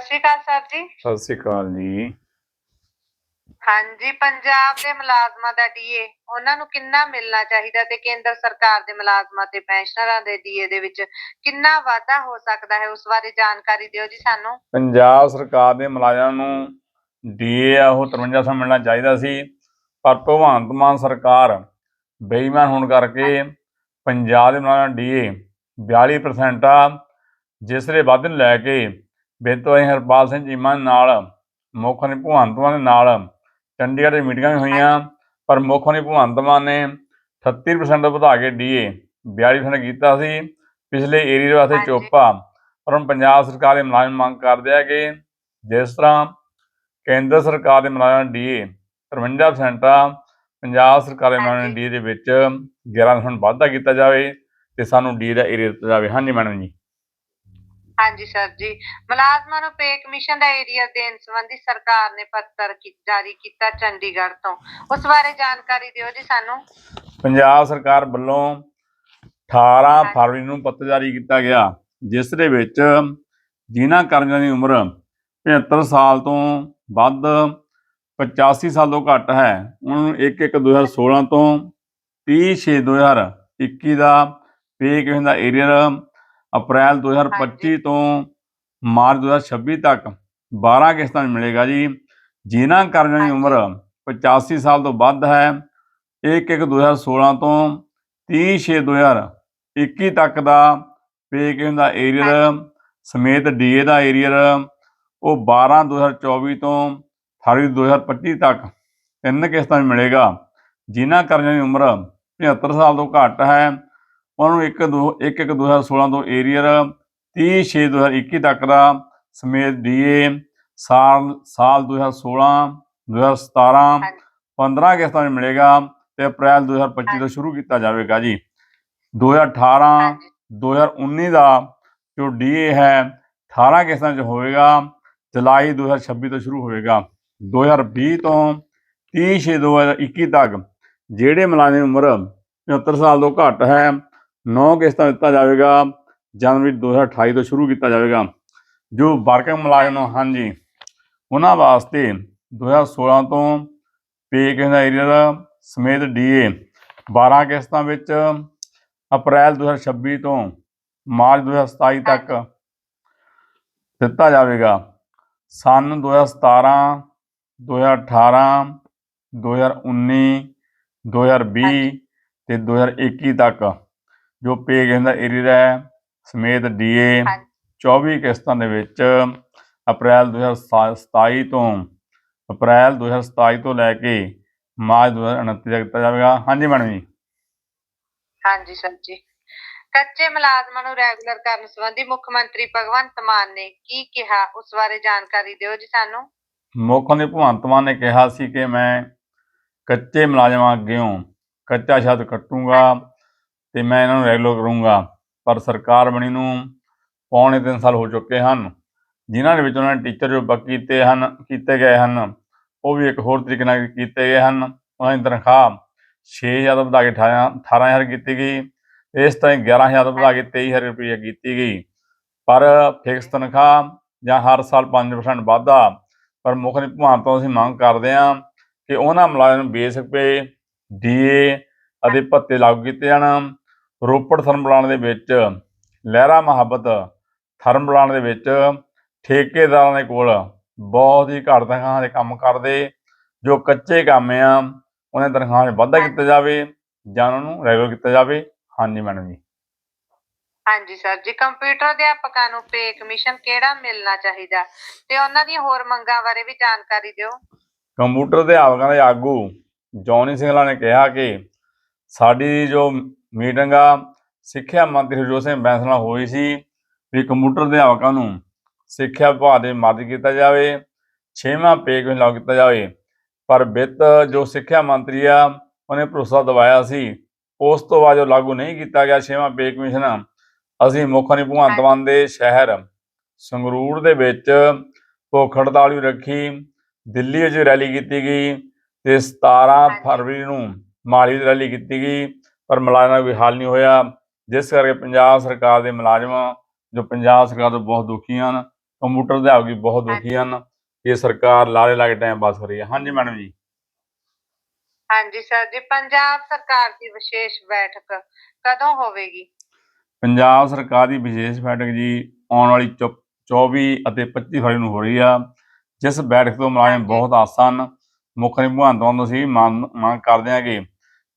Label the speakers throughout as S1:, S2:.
S1: ਸਤਿ ਸ਼੍ਰੀ ਅਕਾਲ ਸਰ ਜੀ।
S2: ਸਤਿ ਸ੍ਰੀ ਅਕਾਲ ਜੀ।
S1: ਹਾਂਜੀ ਪੰਜਾਬ ਦੇ ਮੁਲਾਜ਼ਮਾਂ ਦਾ ਡੀਏ ਉਹਨਾਂ ਨੂੰ ਕਿੰਨਾ ਮਿਲਣਾ ਚਾਹੀਦਾ ਤੇ ਕੇਂਦਰ ਸਰਕਾਰ ਦੇ ਮੁਲਾਜ਼ਮਾਂ ਤੇ ਪੈਨਸ਼ਨਰਾਂ ਦੇ ਡੀਏ ਦੇ ਵਿੱਚ ਕਿੰਨਾ ਵਾਧਾ ਹੋ ਸਕਦਾ ਹੈ ਉਸ ਬਾਰੇ ਜਾਣਕਾਰੀ ਦਿਓ ਜੀ ਸਾਨੂੰ।
S2: ਪੰਜਾਬ ਸਰਕਾਰ ਦੇ ਮੁਲਾਜ਼ਮਾਂ ਨੂੰ ਡੀਏ ਆ ਉਹ 5300 ਮਿਲਣਾ ਚਾਹੀਦਾ ਸੀ। ਪਰ ਭਗਵੰਤ ਮਾਨ ਸਰਕਾਰ ਬੇਈਮਾਨ ਹੋਣ ਕਰਕੇ ਪੰਜਾਬ ਦੇ ਮੁਲਾਜ਼ਮਾਂ ਡੀਏ 42% ਆ ਜਿਸ ਦੇ ਵਾਧੇ ਨੂੰ ਲੈ ਕੇ ਬੇਤੋ ਅਸੀਂ ਹਰਪਾਲ ਸਿੰਘ ਚੀਮਾ ਨਾਲ ਮੁੱਖ ਨੇ ਭਗਵੰਤ ਮਾਨ ਦੇ ਨਾਲ ਚੰਡੀਗੜ੍ਹ ਦੀ ਮੀਟਿੰਗਾਂ ਵੀ ਹੋਈਆਂ ਪਰ ਮੁੱਖ ਨੇ ਭਗਵੰਤ ਮਾਨ ਨੇ 38% ਵਧਾ ਕੇ ਡੀਏ 42% ਕੀਤਾ ਸੀ ਪਿਛਲੇ ਏਰੀਆ ਵਾਸਤੇ। ਚੁੱਪ ਪਰ ਹੁਣ ਪੰਜਾਬ ਸਰਕਾਰ ਦੇ ਮੁਲਾਜ਼ਮ ਮੰਗ ਕਰਦੇ ਆ ਕਿ ਜਿਸ ਤਰ੍ਹਾਂ ਕੇਂਦਰ ਸਰਕਾਰ ਦੇ ਮੁਲਾਜ਼ਮ ਡੀਏ 53% ਆ ਪੰਜਾਬ ਸਰਕਾਰ ਦੇ ਮੁਲਾਜ਼ਮ। ਡੀਏ ਦੇ ਵਿੱਚ 11% ਵਾਧਾ ਕੀਤਾ ਜਾਵੇ ਤੇ ਸਾਨੂੰ ਡੀ ਦਾ ਏਰੀਆ ਦਿੱਤਾ ਜਾਵੇ ਹਾਂਜੀ ਮੈਡਮ ਜੀ
S1: ਹਾਂਜੀ ਸਰ ਜੀ। ਮੁਲਾਜ਼ਮਾਂ ਨੂੰ ਪੇ ਕਮਿਸ਼ਨ ਦਾ ਏਰੀਆ ਦੇਣ ਸੰਬੰਧੀ ਸਰਕਾਰ ਨੇ ਪੱਤਰ ਕੀ- ਜਾਰੀ ਕੀਤਾ ਚੰਡੀਗੜ੍ਹ ਤੋਂ। ਉਸ ਬਾਰੇ ਜਾਣਕਾਰੀ ਦਿਓ ਜੀ ਸਾਨੂੰ।
S2: ਪੰਜਾਬ ਸਰਕਾਰ ਵੱਲੋਂ 18 ਫਰਵਰੀ ਨੂੰ ਪੱਤਰ ਜਾਰੀ ਕੀਤਾ ਗਿਆ ਜਿਸ ਦੇ ਵਿੱਚ ਜਿਨ੍ਹਾਂ ਕਰਮਚਾਰੀਆਂ ਦੀ ਉਮਰ 75 ਸਾਲ ਤੋਂ ਵੱਧ 85 ਸਾਲ ਤੋਂ ਘੱਟ ਹੈ ਉਹਨਾਂ ਨੂੰ 1 1 2016 ਤੋਂ 30 6 2021 ਦਾ ਪੇ ਕਿਵੇਂ ਦਾ ਏਰੀਅਰ ਅਪ੍ਰੈਲ 2025 ਤੋਂ ਮਾਰਚ 2026 ਤੱਕ 12 ਕਿਸ਼ਤਾਂ 'ਚ ਮਿਲੇਗਾ ਜੀ। ਜਿਨ੍ਹਾਂ ਕਰਮਚਾਰੀਆਂ ਦੀ ਉਮਰ 85 ਸਾਲ ਤੋਂ ਵੱਧ ਹੈ 1 1 2016 ਤੋਂ 30 6 2021 ਤੱਕ ਦਾ ਪੇ ਕਿਵੇਂ ਦਾ ਏਰੀਅਰ ਸਮੇਤ ਡੀਏ ਦਾ ਏਰੀਅਰ ਉਹ 12 2024 ਤੋਂ ਫਰਵਰੀ 2025 ਤੱਕ ਤਿੰਨ ਕਿਸ਼ਤਾਂ 'ਚ ਮਿਲੇਗਾ। ਜਿਨ੍ਹਾਂ ਕਰਜ਼ਿਆਂ ਦੀ ਉਮਰ 75 ਸਾਲ ਤੋਂ ਘੱਟ ਹੈ ਉਹਨਾਂ ਨੂੰ 1 2 1 1 2016 ਤੋਂ ਏਰੀਅਰ 30 6 2021 ਤੱਕ ਦਾ ਸਮੇਤ ਡੀਏ ਸਾਲ ਸਾਲ 2016 2017
S1: ਹਾਂਜੀ।
S2: 15 ਕਿਸ਼ਤਾਂ 'ਚ ਮਿਲੇਗਾ ਤੇ ਅਪ੍ਰੈਲ 2025 ਤੋਂ ਸ਼ੁਰੂ ਕੀਤਾ ਜਾਵੇਗਾ ਜੀ 2018
S1: ਹਾਂਜੀ
S2: 2019 ਦਾ ਜੋ ਡੀਏ ਹੈ 18 ਕਿਸ਼ਤਾਂ 'ਚ ਹੋਵੇਗਾ ਜੁਲਾਈ 2026 ਤੋਂ ਸ਼ੁਰੂ ਹੋਵੇਗਾ 2020 ਤੋਂ 30 ਛੇ 2021 ਤੱਕ ਜਿਹੜੇ ਮੁਲਾਜ਼ਮ ਉਮਰ 75 ਸਾਲ ਤੋਂ ਘੱਟ ਹੈ 9 ਕਿਸ਼ਤਾਂ ਦਿੱਤਾ ਜਾਵੇਗਾ ਜਨਵਰੀ 2028 ਤੋਂ ਸ਼ੁਰੂ ਕੀਤਾ ਜਾਵੇਗਾ। ਜੋ ਵਰਕਿੰਗ ਮੁਲਾਜ਼ਮ ਹਾਂਜੀ ਉਹਨਾਂ ਵਾਸਤੇ 2016 ਤੋਂ ਪੇ ਕਿਸ਼ਤਾਂ ਦਾ ਏਰੀਆ ਸਮੇਤ ਡੀਏ 12 ਕਿਸ਼ਤਾਂ ਵਿੱਚ ਅਪ੍ਰੈਲ 2026 ਤੋਂ ਮਾਰਚ 2027 ਤੱਕ ਦਿੱਤਾ ਜਾਵੇਗਾ। ਸਨ 2017 2018 2019 2020 ਤੇ 2021 ਤੱਕ ਜੋ ਪੇ ਕਿਸ਼ਤਾਂ ਦਾ ਏਰੀਆ ਹੈ ਸਮੇਤ ਡੀਏ
S1: ਹਾਂਜੀ।
S2: 24 ਕਿਸ਼ਤਾਂ ਦੇ ਵਿੱਚ ਅਪ੍ਰੈਲ 2027 ਤੋਂ ਅਪ੍ਰੈਲ 2027 ਤੋਂ ਲੈ ਕੇ ਮਾਰਚ 2029 ਤੱਕ ਦਿੱਤਾ ਜਾਵੇਗਾ। ਹਾਂਜੀ ਮੈਡਮ ਜੀ।
S1: ਹਾਂਜੀ ਸਰ ਜੀ। ਕੱਚੇ ਮੁਲਾਜ਼ਮਾਂ ਨੂੰ ਰੈਗੂਲਰ ਕਰਨ ਸੰਬੰਧੀ ਮੁੱਖ ਮੰਤਰੀ ਭਗਵੰਤ ਮਾਨ ਨੇ ਕੀ ਕਿਹਾ? ਉਸ ਬਾਰੇ ਜਾਣਕਾਰੀ ਦਿਓ ਜੀ ਸਾਨੂੰ।
S2: ਮੁੱਖ ਮੰਤਰੀ ਭਗਵੰਤ ਮਾਨ ਨੇ ਕਿਹਾ ਸੀ ਕਿ ਮੈਂ ਕੱਚੇ ਮੁਲਾਜ਼ਮਾਂ ਅੱਗਿਓਂ ਕੱਚਾ ਸ਼ਬਦ ਕੱਟੂੰਗਾ। ਤੇ ਮੈਂ ਇਹਨਾਂ ਨੂੰ ਰੈਗੂਲਰ ਕਰੂੰਗਾ। ਪਰ ਸਰਕਾਰ ਬਣੀ ਨੂੰ ਪੌਣੇ 3 ਸਾਲ ਹੋ ਚੁੱਕੇ ਹਨ, ਜਿਨ੍ਹਾਂ ਦੇ ਵਿੱਚ ਉਹਨਾਂ ਨੇ ਟੀਚਰ ਜੋ ਬਕ ਕੀਤੇ ਹਨ, ਕੀਤੇ ਗਏ ਹਨ, ਉਹ ਵੀ ਇੱਕ ਹੋਰ ਤਰੀਕੇ ਨਾਲ ਕੀਤੇ ਗਏ ਹਨ। ਉਹਨਾਂ ਦੀ ਤਨਖਾਹ 6000 ਤੋਂ ਵਧਾ ਕੇ 18 18000 ਕੀਤੀ ਗਈ। ਇਸ ਤਰ੍ਹਾਂ ਹੀ 11000 ਤੋਂ ਵਧਾ ਕੇ 23000 ਰੁਪਏ ਕੀਤੀ ਗਈ। ਪਰ ਫਿਕਸ ਤਨਖਾਹ ਜਾਂ ਹਰ ਸਾਲ 5% ਵਾਧਾ, ਪਰ ਮੁੱਖ ਮੰਤਰੀ ਤੋਂ ਅਸੀਂ ਮੰਗ ਕਰਦੇ ਹਾਂ ਕਿ ਉਹਨਾਂ ਮੁਲਾਜ਼ਮਾਂ ਨੂੰ ਬੇਸਿਕ ਪੇ ਡੀਏ ਅਤੇ ਭੱਤੇ ਲਾਗੂ ਕੀਤੇ ਜਾਣ। ਰੋਪੜ ਥਰਮ ਪਲਾਂਟ ਦੇ ਵਿੱਚ ਲਹਿਰਾ ਮੁਹੱਬਤ ਥਰਮ ਪਲਾਂਟ ਦੇ ਵਿੱਚ ਠੇਕੇਦਾਰਾਂ ਦੇ ਕੋਲ ਬਹੁਤ ਹੀ ਘੱਟ ਤਨਖਾਹਾਂ ਦੇ ਕੰਮ ਕਰਦੇ ਜੋ ਕੱਚੇ ਕੰਮ ਆ ਉਹਨਾਂ ਦੀ ਤਨਖਾਹਾਂ 'ਚ ਵਾਧਾ ਕੀਤਾ ਜਾਵੇ ਜਾਂ ਉਹਨਾਂ ਨੂੰ ਰੈਗੂਲਰ ਕੀਤਾ ਜਾਵੇ। ਹਾਂਜੀ ਮੈਡਮ ਜੀ।
S1: ਹਾਂਜੀ ਸਰ ਜੀ ਕੰਪਿਊਟਰ ਅਧਿਆਪਕਾਂ ਨੂੰ ਪੇ ਕਮਿਸ਼ਨ ਕਿਹੜਾ ਮਿਲਣਾ ਚਾਹੀਦਾ? ਤੇ ਉਹਨਾਂ ਦੀਆਂ ਹੋਰ ਮੰਗਾਂ ਬਾਰੇ ਵੀ ਜਾਣਕਾਰੀ ਦਿਓ।
S2: ਕੰਪਿਊਟਰ ਅਧਿਆਪਕਾਂ ਦੇ ਆਗੂ ਜੌਨੀ ਸਿੰਘਲਾ ਨੇ ਕਿਹਾ ਕਿ ਸਾਡੀ ਜੋ ਮੀਟਿੰਗ ਆ ਸਿੱਖਿਆ ਮੰਤਰੀ ਹਰਜੋਤ ਸਿੰਘ ਬੈਂਸ ਨਾਲ ਹੋਈ ਸੀ ਵੀ ਕੰਪਿਊਟਰ ਅਧਿਆਪਕਾਂ ਨੂੰ ਸਿੱਖਿਆ ਵਿਭਾਗ ਦੇ ਮਦਦ ਕੀਤਾ ਜਾਵੇ ਛੇਵਾਂ ਪੇ ਕਿਉਂ ਲਾਗੂ ਕੀਤਾ ਜਾਵੇ ਪਰ ਵਿੱਤ ਜੋ ਸਿੱਖਿਆ ਮੰਤਰੀ ਆ ਉਹਨੇ ਭਰੋਸਾ ਦਿਵਾਇਆ ਸੀ ਉਸ ਤੋਂ ਬਾਅਦ ਜੋ ਲਾਗੂ ਨਹੀਂ ਕੀਤਾ ਗਿਆ ਛੇਵਾਂ ਪੇ ਕਮਿਸ਼ਨ ਅਸੀਂ ਮੁੱਖ ਭਗਵੰਤ ਮਾਨ ਦੇ ਸ਼ਹਿਰ ਸੰਗਰੂਰ ਦੇ ਵਿੱਚ ਭੁੱਖ ਹੜਤਾਲ ਵੀ ਰੱਖੀ ਦਿੱਲੀ ਵਿੱਚ ਰੈਲੀ ਕੀਤੀ ਗਈ ਤੇ 17
S1: ਹਾਂਜੀ।
S2: ਫਰਵਰੀ ਨੂੰ ਮਾਲੀ ਵਿੱਚ ਰੈਲੀ ਕੀਤੀ ਗਈ ਪਰ ਮੁਲਾਜ਼ਮਾਂ ਕੋਈ ਹੱਲ ਨਹੀਂ ਹੋਇਆ। ਜਿਸ ਕਰਕੇ ਪੰਜਾਬ ਸਰਕਾਰ ਦੇ ਮੁਲਾਜ਼ਮ ਜੋ ਪੰਜਾਬ ਸਰਕਾਰ ਤੋਂ ਬਹੁਤ ਦੁਖੀ ਹਨ ਕੰਪਿਊਟਰ ਅਧਿਆਪਕ ਵੀ ਬਹੁਤ ਦੁਖੀ ਹਨ। ਇਹ ਸਰਕਾਰ ਲਾਰੇ ਲਾ ਕੇ ਟਾਈਮ ਪਾਸ ਕਰ ਰਹੀ ਹੈ ਹਾਂਜੀ ਮੈਡਮ ਜੀ।
S1: ਹਾਂਜੀ ਸਰ ਜੀ ਪੰਜਾਬ ਸਰਕਾਰ ਦੀ ਵਿਸ਼ੇਸ਼ ਬੈਠਕ ਕਦੋਂ ਹੋਵੇਗੀ?
S2: ਪੰਜਾਬ ਸਰਕਾਰ ਦੀ ਵਿਸ਼ੇਸ਼ ਬੈਠਕ ਜੀ ਆਉਣ ਵਾਲੀ ਚੌ- 24 ਅਤੇ 25 ਫਰਵਰੀ ਨੂੰ ਹੋ ਰਹੀ ਆ। ਜਿਸ ਬੈਠਕ ਤੋਂ ਮੁਲਾਜ਼ਮ। ਬਹੁਤ ਆਸਾਨ ਮੁੱਖ ਮਾਨ ਤੋਂ ਅਸੀਂ ਮੰਗ ਕਰਦੇ ਹਾਂ ਕਿ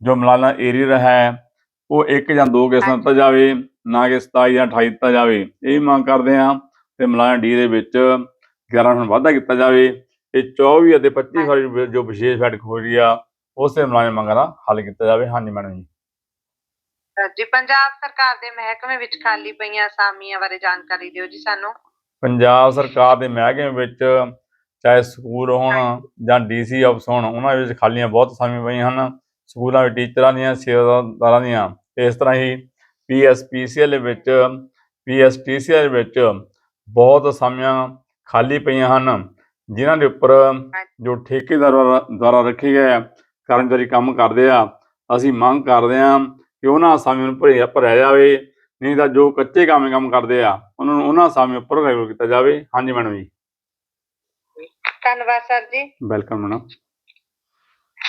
S2: ਜੋ ਮੁਲਾਜ਼ਮ ਏਰੀਅਰ ਹੈ ਉਹ ਇੱਕ ਜਾਂ ਦੋ ਕਿਸ਼ਤਾਂ ਦਿੱਤਾ ਜਾਵੇ ਨਾ ਕਿ 27 ਜਾਂ 28 ਦਿੱਤਾ ਜਾਵੇ। ਇਹ ਮੰਗ ਕਰਦੇ ਹਾਂ ਤੇ ਮੁਲਾਜ਼ਮ ਡੀ ਦੇ ਵਿੱਚ 11 ਹੁਣ ਵਾਧਾ ਕੀਤਾ ਜਾਵੇ। ਇਹ 24 ਅਤੇ 25 ਫਰਵਰੀ ਨੂੰ ਜੋ ਵਿਸ਼ੇਸ਼ ਬੈਠਕ ਹੋ ਰਹੀ ਆ ਉਸੇ ਮੁਲਾਜ਼ਮ ਮੰਗਾਂ ਦਾ ਹੱਲ ਕੀਤਾ ਜਾਵੇ। ਹਾਂਜੀ ਮੈਡਮ ਜੀ।
S1: ਜੀ ਪੰਜਾਬ ਸਰਕਾਰ ਦੇ ਮਹਿਕਮੇ ਵਿੱਚ ਖਾਲੀ ਪਈਆਂ ਅਸਾਮੀਆਂ ਬਾਰੇ ਜਾਣਕਾਰੀ ਦਿਓ ਜੀ ਸਾਨੂੰ।
S2: ਪੰਜਾਬ ਸਰਕਾਰ ਦੇ ਮਹਿਕਮੇ ਵਿੱਚ ਚਾਹੇ ਸਕੂਲ ਹੋਣ ਜਾਂ ਡੀਸੀ ਆਫਿਸ ਹੋਣ ਉਹਨਾਂ ਵਿੱਚ ਖਾਲੀਆਂ ਬਹੁਤ ਸਾਮੀਆਂ ਪਈਆਂ ਹਨ। ਸਕੂਲਾਂ ਵਿੱਚ ਟੀਚਰਾਂ ਦੀਆਂ ਸੇਵਾਦਾਰਾਂ ਦੀਆਂ। ਇਸ ਤਰ੍ਹਾਂ ਹੀ ਪੀਐਸਪੀਸੀਐਲ ਵਿੱਚ ਪੀਐਸਟੀਸੀਐਲ ਵਿੱਚ ਬਹੁਤ ਅਸਾਮੀਆਂ ਖਾਲੀ ਪਈਆਂ ਹਨ ਜਿਨ੍ਹਾਂ ਦੇ ਉੱਪਰ ਜੋ ਠੇਕੇਦਾਰ ਦੁਆਰਾ- ਰੱਖੇ ਗਏ ਕਰਮਚਾਰੀ ਕੰਮ ਕਰਦੇ ਆ ਅਸੀਂ ਮੰਗ ਕਰਦੇ ਹਾਂ ਕਿ ਉਹਨਾਂ ਅਸਾਮੀਆਂ ਨੂੰ ਭਰਿਆ ਭਰਿਆ ਜਾਵੇ ਨਹੀਂ ਤਾਂ ਜੋ ਕੱਚੇ ਕੰਮ ਕੰਮ ਕਰਦੇ ਆ ਉਹਨਾਂ ਨੂੰ ਉਹਨਾਂ ਅਸਾਮੀਆਂ ਉੱਪਰ ਰੈਗੂਲਰ ਕੀਤਾ ਜਾਵੇ। ਹਾਂਜੀ ਮੈਡਮ ਜੀ।
S1: ਧੰਨਵਾਦ ਸਰ ਜੀ।
S2: Welcome madam.